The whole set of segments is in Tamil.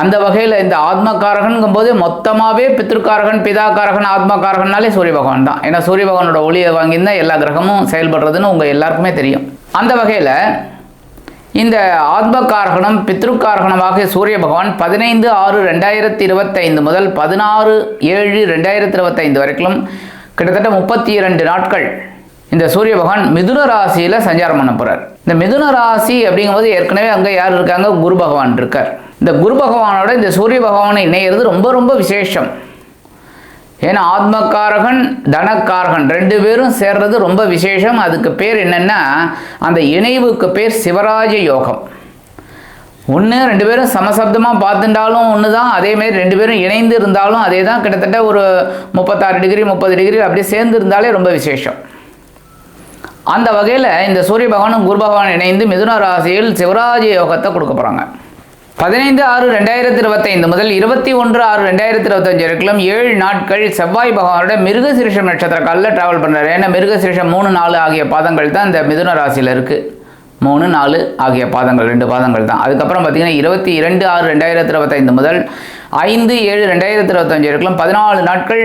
அந்த வகையில் இந்த ஆத்மகாரகன்கும் போது மொத்தமாகவே பித்ருக்காரகன் பிதாக்காரகன் ஆத்மகாரகன்னாலே சூரிய பகவான் தான். ஏன்னா சூரிய பகவானோட ஒளியை வாங்கியிருந்தால் எல்லா கிரகமும் செயல்படுறதுன்னு உங்கள் எல்லாருக்குமே தெரியும். அந்த வகையில் இந்த ஆத்மகாரகணம் பித்ருக்காரகணமாக சூரிய பகவான் பதினைந்து ஆறு ரெண்டாயிரத்தி இருபத்தைந்து முதல் பதினாறு ஏழு ரெண்டாயிரத்தி இருபத்தைந்து வரைக்கும் கிட்டத்தட்ட முப்பத்தி இரண்டு நாட்கள் இந்த சூரிய பகவான் மிதுன ராசியில் சஞ்சாரம் பண்ண போகிறார் இந்த மிதுன ராசி அப்படிங்கும்போது ஏற்கனவே அங்கே யார் இருக்காங்க? குரு பகவான் இருக்கார். இந்த குரு பகவானோட இந்த சூரிய பகவானை இணையிறது ரொம்ப ரொம்ப விசேஷம். ஏன்னா ஆத்மக்காரகன் தனக்காரகன் ரெண்டு பேரும் சேர்றது ரொம்ப விசேஷம். அதுக்கு பேர் என்னென்னா அந்த இணைவுக்கு பேர் சிவராஜ யோகம். ஒன்று ரெண்டு பேரும் சமசப்தமாக பார்த்துட்டாலும் ஒன்று தான் அதேமாரி ரெண்டு பேரும் இணைந்து இருந்தாலும் அதே தான் கிட்டத்தட்ட ஒரு முப்பத்தாறு டிகிரி முப்பது டிகிரி அப்படியே சேர்ந்து இருந்தாலே ரொம்ப விசேஷம். அந்த வகையில் இந்த சூரிய பகவானும் குரு பகவான் இணைந்து மிதுன ராசியில் சிவராஜ யோகத்தை கொடுக்க போகிறாங்க பதினைந்து ஆறு ரெண்டாயிரத்தி இருபத்தைந்து முதல் இருபத்தி ஒன்று ஆறு ரெண்டாயிரத்தி இருபத்தஞ்சு வரைக்கும் ஏழு நாட்கள் செவ்வாய் பகவானோட மிருகசிரிஷம் நட்சத்திர காலில் ட்ராவல் பண்ணுறாரு ஏன்னா மிருகசிரிஷம் மூணு நாலு ஆகிய பாதங்கள் தான் இந்த மிதுன ராசியில் இருக்குது மூணு நாலு ஆகிய பாதங்கள் ரெண்டு பாதங்கள் தான். அதுக்கப்புறம் பார்த்தீங்கன்னா இருபத்தி இரண்டு ஆறு ரெண்டாயிரத்தி இருபத்தைந்து முதல் ஐந்து ஏழு ரெண்டாயிரத்தி இருபத்தஞ்சு வரைக்கும் பதினாலு நாட்கள்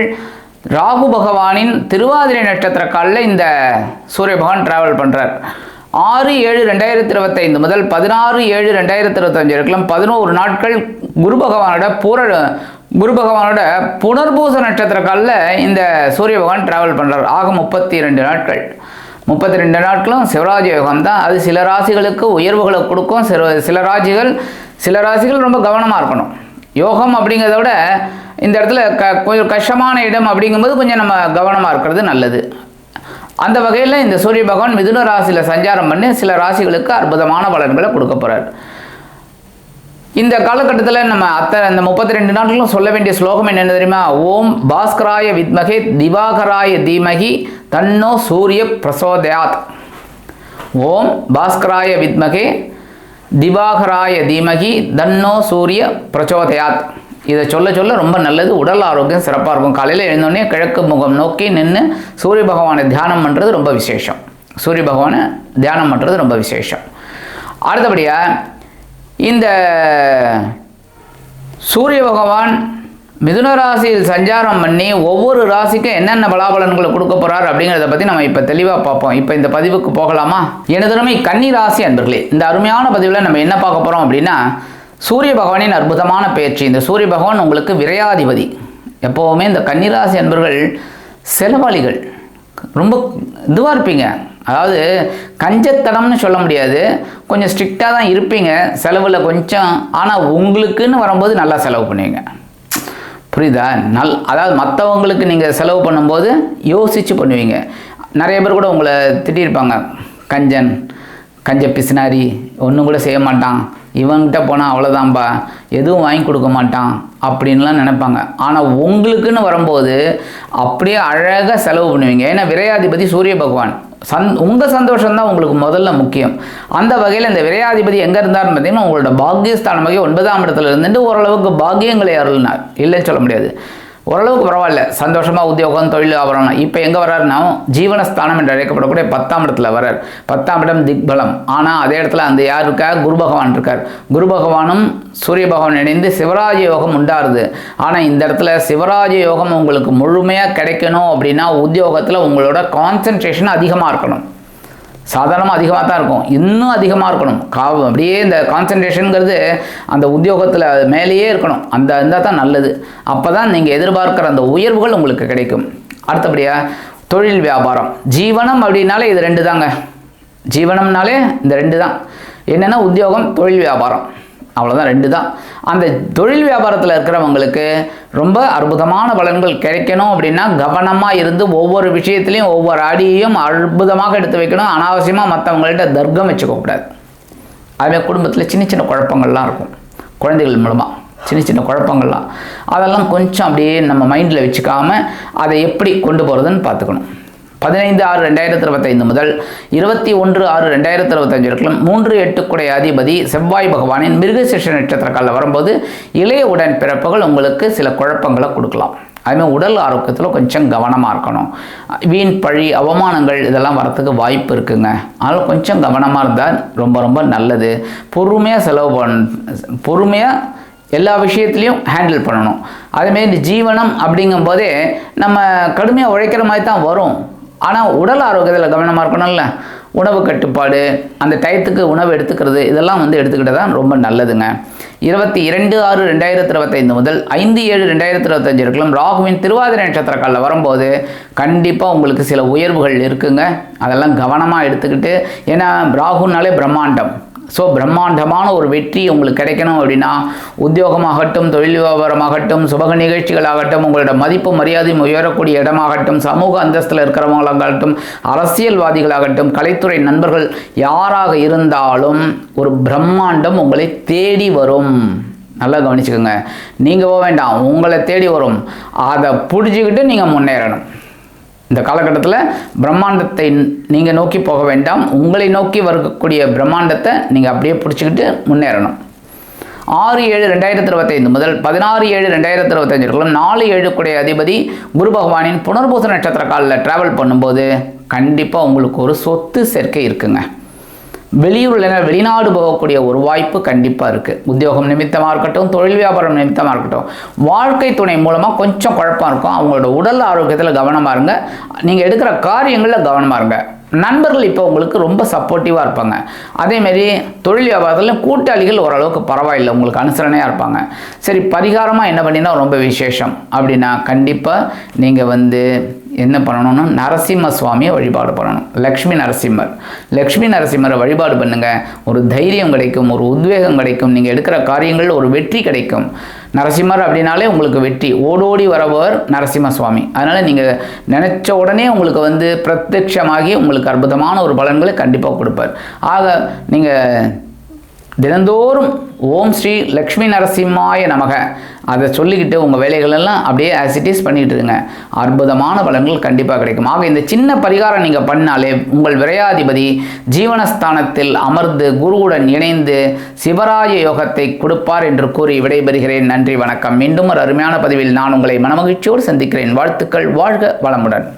ராகு பகவானின் திருவாதிரை நட்சத்திர காலில் இந்த சூரிய பகவான் ட்ராவல் பண்ணுறார் ஆறு ஏழு ரெண்டாயிரத்தி இருபத்தைந்து முதல் பதினாறு ஏழு ரெண்டாயிரத்தி இருபத்தஞ்சு வரைக்கும் பதினோரு நாட்கள் குரு பகவானோட பூர குரு பகவானோட புனர்பூச நட்சத்திர காலில் இந்த சூரிய பகவான் ட்ராவல் பண்ணுறார் ஆக முப்பத்தி ரெண்டு நாட்கள். முப்பத்தி ரெண்டு நாட்களும் சிவராஜ யோகம் தான். அது சில ராசிகளுக்கு உயர்வுகளை கொடுக்கும். சில சில ராசிகள் சில ராசிகள் ரொம்ப கவனமாக இருக்கணும். யோகம் அப்படிங்கிறத விட இந்த இடத்துல க கொஞ்சம் கஷ்டமான இடம் அப்படிங்கும்போது கொஞ்சம் நம்ம கவனமாக இருக்கிறது நல்லது. அந்த வகையில் இந்த சூரிய பகவான் மிதுன ராசியில் சஞ்சாரம் பண்ணி சில ராசிகளுக்கு அற்புதமான பலன்களை கொடுக்க போகிறார் இந்த காலகட்டத்தில் நம்ம அத்தனை இந்த முப்பத்தி ரெண்டு நாட்களும் சொல்ல வேண்டிய ஸ்லோகம் என்ன தெரியுமா? ஓம் பாஸ்கராய வித்மகே திவாகராய தீமகி தன்னோ சூரிய பிரசோதயாத். ஓம் பாஸ்கராய வித்மகே திவாகராய தீமகி தன்னோ சூரிய பிரச்சோதயாத் இதை சொல்ல சொல்ல ரொம்ப நல்லது. உடல் ஆரோக்கியம் சிறப்பாக இருக்கும். காலையில் எழுந்தோடனே கிழக்கு முகம் நோக்கி நின்று சூரிய பகவானை தியானம் பண்ணுறது ரொம்ப விசேஷம். சூரிய பகவானை தியானம் பண்ணுறது ரொம்ப விசேஷம். அடுத்தபடியாக இந்த சூரிய பகவான் மிதுன ராசியில் சஞ்சாரம் பண்ணி ஒவ்வொரு ராசிக்கும் என்னென்ன பலாபலன்களை கொடுக்க போகிறார் அப்படிங்கிறத பற்றி நம்ம இப்போ தெளிவாக பார்ப்போம். இப்போ இந்த பதிவுக்கு போகலாமா? எனதுமே கன்னி ராசி அன்பர்களே இந்த அருமையான பதிவில் நம்ம என்ன பார்க்க போகிறோம் அப்படின்னா சூரிய பகவானின் அற்புதமான பயிற்சி இந்த சூரிய பகவான் உங்களுக்கு விரையாதிபதி. எப்போவுமே இந்த கன்னிராசி என்பவர்கள் செலவாளிகள். ரொம்ப இதுவாக இருப்பீங்க. அதாவது கஞ்சத்தனம்னு சொல்ல முடியாது. கொஞ்சம் ஸ்ட்ரிக்டாக தான் இருப்பீங்க. செலவில் கொஞ்சம் ஆனால் உங்களுக்குன்னு வரும்போது நல்லா செலவு பண்ணுவீங்க. புரியுதா? நல் அதாவது மற்றவங்களுக்கு நீங்கள் செலவு பண்ணும்போது யோசித்து பண்ணுவீங்க. நிறைய பேர் கூட உங்களை திட்டியிருப்பாங்க கஞ்சன் கஞ்ச பிசினாரி ஒன்றும் கூட செய்ய மாட்டான். இவன்கிட்ட போனால் அவ்வளோதான்பா எதுவும் வாங்கி கொடுக்க மாட்டான் அப்படின்லாம் நினைப்பாங்க. ஆனால் உங்களுக்குன்னு வரும்போது அப்படியே அழகாக செலவு பண்ணுவீங்க. ஏன்னா விரையாதிபதி சூரிய பகவான். சந் உங்கள் சந்தோஷம் தான் உங்களுக்கு முதல்ல முக்கியம். அந்த வகையில் இந்த விரையாதிபதி எங்கே இருந்தார்னு பார்த்தீங்கன்னா உங்களோட பாக்கியஸ்தானமாக ஒன்பதாம் இடத்துல இருந்துட்டு ஓரளவுக்கு பாக்கியங்களை அருள்னார். இல்லைன்னு சொல்ல முடியாது. ஓரளவுக்கு பரவாயில்ல. சந்தோஷமாக உத்தியோகம் தொழில் ஆபரணம். இப்போ எங்கே வர்றாருன்னா ஜீவனஸ்தானம் என்று அழைக்கப்படக்கூடிய பத்தாம் இடத்துல வர்றார். பத்தாம் இடம் திக்பலம். ஆனால் அதே இடத்துல அந்த யார் இருக்கா குரு பகவான் இருக்கார். குரு பகவானும் சூரிய பகவான் இணைந்து சிவராஜ யோகம் உண்டாருது. ஆனால் இந்த இடத்துல சிவராஜ யோகம் உங்களுக்கு முழுமையாக கிடைக்கணும் அப்படின்னா உத்தியோகத்தில் உங்களோட கான்சன்ட்ரேஷன் அதிகமாக இருக்கணும். சாதாரணமாக அதிகமாக தான் இருக்கும். இன்னும் அதிகமாக இருக்கணும். கா அப்படியே இந்த கான்சன்ட்ரேஷனுங்கிறது அந்த உத்தியோகத்தில் மேலேயே இருக்கணும். அந்த இருந்தால் தான் நல்லது. அப்போ தான் நீங்கள் எதிர்பார்க்குற அந்த உயர்வுகள் உங்களுக்கு கிடைக்கும். அடுத்தபடியாக தொழில் வியாபாரம். ஜீவனம் அப்படின்னாலே இது ரெண்டு தாங்க ஜீவனம்னாலே இந்த ரெண்டு தான் என்னென்னா உத்தியோகம் தொழில் வியாபாரம். அவ்வளோதான் ரெண்டு தான் அந்த தொழில் வியாபாரத்தில் இருக்கிறவங்களுக்கு ரொம்ப அற்புதமான பலன்கள் கிடைக்கணும் அப்படின்னா கவனமாக இருந்து ஒவ்வொரு விஷயத்துலையும் ஒவ்வொரு அடியையும் அற்புதமாக எடுத்து வைக்கணும். அனாவசியமாக மற்றவங்கள்ட்ட தர்க்கம் வச்சுக்கக்கூடாது அதுமாதிரி குடும்பத்தில் சின்ன சின்ன குழப்பங்கள்லாம் இருக்கும். குழந்தைகள் மூலமாக சின்ன சின்ன குழப்பங்கள்லாம். அதெல்லாம் கொஞ்சம் அப்படியே நம்ம மைண்டில் வச்சுக்காமல் அதை எப்படி கொண்டு போகிறதுன்னு பார்த்துக்கணும். பதினைந்து ஆறு ரெண்டாயிரத்தி இருபத்தைந்து முதல் இருபத்தி ஒன்று ஆறு ரெண்டாயிரத்தி இருபத்தஞ்சு வரைக்கும் மூன்று எட்டுக்குடைய அதிபதி செவ்வாய் பகவானின் மிருகசிஷ நட்சத்திர காலில் வரும்போது இளைய உடன் பிறப்புகள் உங்களுக்கு சில குழப்பங்களை கொடுக்கலாம். அதுமாதிரி உடல் ஆரோக்கியத்தில் கொஞ்சம் கவனமாக இருக்கணும். வீண் பழி அவமானங்கள் இதெல்லாம் வரத்துக்கு வாய்ப்பு இருக்குங்க. அதனால் கொஞ்சம் கவனமாக இருந்தால் ரொம்ப ரொம்ப நல்லது. பொறுமையாக செலவு பண் பொறுமையாக எல்லா விஷயத்துலையும் ஹேண்டில் பண்ணணும். அதேமாரி இந்த ஜீவனம் அப்படிங்கும்போதே நம்ம கடுமையாக உழைக்கிற மாதிரி தான் வரும். ஆனால் உடல் ஆரோக்கியத்தில் கவனமாக இருக்கணும்ல. உணவு கட்டுப்பாடு அந்த டயத்துக்கு உணவு எடுத்துக்கிறது இதெல்லாம் வந்து எடுத்துக்கிட்டு தான் ரொம்ப நல்லதுங்க. இருபத்தி இரண்டு ஆறு ரெண்டாயிரத்தி இருபத்தைந்து முதல் ஐந்து ஏழு ரெண்டாயிரத்தி இருபத்தஞ்சு இருக்கலாம் ராகுவின் திருவாதிரை நட்சத்திர காலில் வரும்போது கண்டிப்பாக உங்களுக்கு சில உயர்வுகள் இருக்குங்க. அதெல்லாம் கவனமாக எடுத்துக்கிட்டு ஏன்னா ராகுனாலே பிரம்மாண்டம். ஸோ பிரம்மாண்டமான ஒரு வெற்றி உங்களுக்கு கிடைக்கணும் அப்படின்னா உத்தியோகமாகட்டும் தொழில் வியாபாரமாகட்டும் சுபக நிகழ்ச்சிகளாகட்டும் உங்களோட மதிப்பு மரியாதையும் உயரக்கூடிய இடமாகட்டும் சமூக அந்தஸ்தில் இருக்கிறவங்களாகட்டும் அரசியல்வாதிகளாகட்டும் கலைத்துறை நண்பர்கள் யாராக இருந்தாலும் ஒரு பிரம்மாண்டம் உங்களை தேடி வரும். நல்லா கவனிச்சுக்கோங்க. நீங்கள் போக வேண்டாம். உங்களை தேடி வரும். அதை பிடிச்சிக்கிட்டு நீங்கள் முன்னேறணும். இந்த காலகட்டத்தில் பிரம்மாண்டத்தை நீங்கள் நோக்கி போக வேண்டாம். உங்களை நோக்கி வரக்கூடிய பிரம்மாண்டத்தை நீங்கள் அப்படியே பிடிச்சிக்கிட்டு முன்னேறணும். ஆறு ஏழு ரெண்டாயிரத்தி இருபத்தைந்து முதல் பதினாறு ஏழு ரெண்டாயிரத்தி இருபத்தஞ்சு இருக்கலாம் நாலு ஏழுக்குடைய அதிபதி குரு பகவானின் புனர்பூச நட்சத்திர காலில் ட்ராவல் பண்ணும்போது கண்டிப்பாக உங்களுக்கு ஒரு சொத்து சேர்க்கை இருக்குங்க. வெளியூரில் வெளிநாடு போகக்கூடிய ஒரு வாய்ப்பு கண்டிப்பாக இருக்குது உத்தியோகம் நிமித்தமாக இருக்கட்டும் தொழில் வியாபாரம் நிமித்தமாக இருக்கட்டும். வாழ்க்கை துணை மூலமாக கொஞ்சம் குழப்பம் இருக்கும். அவங்களோட உடல் ஆரோக்கியத்தில் கவனமாக இருங்க. நீங்கள் எடுக்கிற காரியங்களில் கவனமாக இருங்க. நண்பர்கள் இப்போ உங்களுக்கு ரொம்ப சப்போர்ட்டிவாக இருப்பாங்க. அதேமாரி தொழில் வியாபாரத்தில் கூட்டாளிகள் ஓரளவுக்கு பரவாயில்லை. உங்களுக்கு அனுசரணையாக இருப்பாங்க. சரி பரிகாரமாக என்ன பண்ணினா ரொம்ப விசேஷம் அப்படின்னா கண்டிப்பாக நீங்கள் வந்து என்ன பண்ணணும்னா நரசிம்ம சுவாமியை வழிபாடு பண்ணணும். லக்ஷ்மி நரசிம்மர். லக்ஷ்மி நரசிம்மரை வழிபாடு பண்ணுங்கள் ஒரு தைரியம் கிடைக்கும் ஒரு உத்வேகம் கிடைக்கும். நீங்கள் எடுக்கிற காரியங்களில் ஒரு வெற்றி கிடைக்கும். நரசிம்மர் அப்படின்னாலே உங்களுக்கு வெற்றி. ஓடோடி வரவர் நரசிம்ம சுவாமி. அதனால் நீங்கள் நினச்ச உடனே உங்களுக்கு வந்து பிரத்யட்சமாகி உங்களுக்கு அற்புதமான ஒரு பலன்களை கண்டிப்பாக கொடுப்பார். ஆக நீங்கள் தினந்தோறும் ஓம் ஸ்ரீ லக்ஷ்மி நரசிம்மாய நமக. அதை சொல்லிக்கிட்டு உங்கள் வேலைகளெல்லாம் அப்படியே ஆசிட்டிஸ் பண்ணிகிட்டு இருங்க. அற்புதமான பலன்கள் கண்டிப்பாக கிடைக்கும். ஆக இந்த சின்ன பரிகாரம் நீங்கள் பண்ணாலே உங்கள் விரையாதிபதி ஜீவனஸ்தானத்தில் அமர்ந்து குருவுடன் இணைந்து சிவராய யோகத்தை கொடுப்பார் என்று கூறி விடைபெறுகிறேன். நன்றி வணக்கம். மீண்டும் ஒரு அருமையான பதிவில் நான் உங்களை மனமகிழ்ச்சியோடு சந்திக்கிறேன். வாழ்த்துக்கள். வாழ்க வளமுடன்.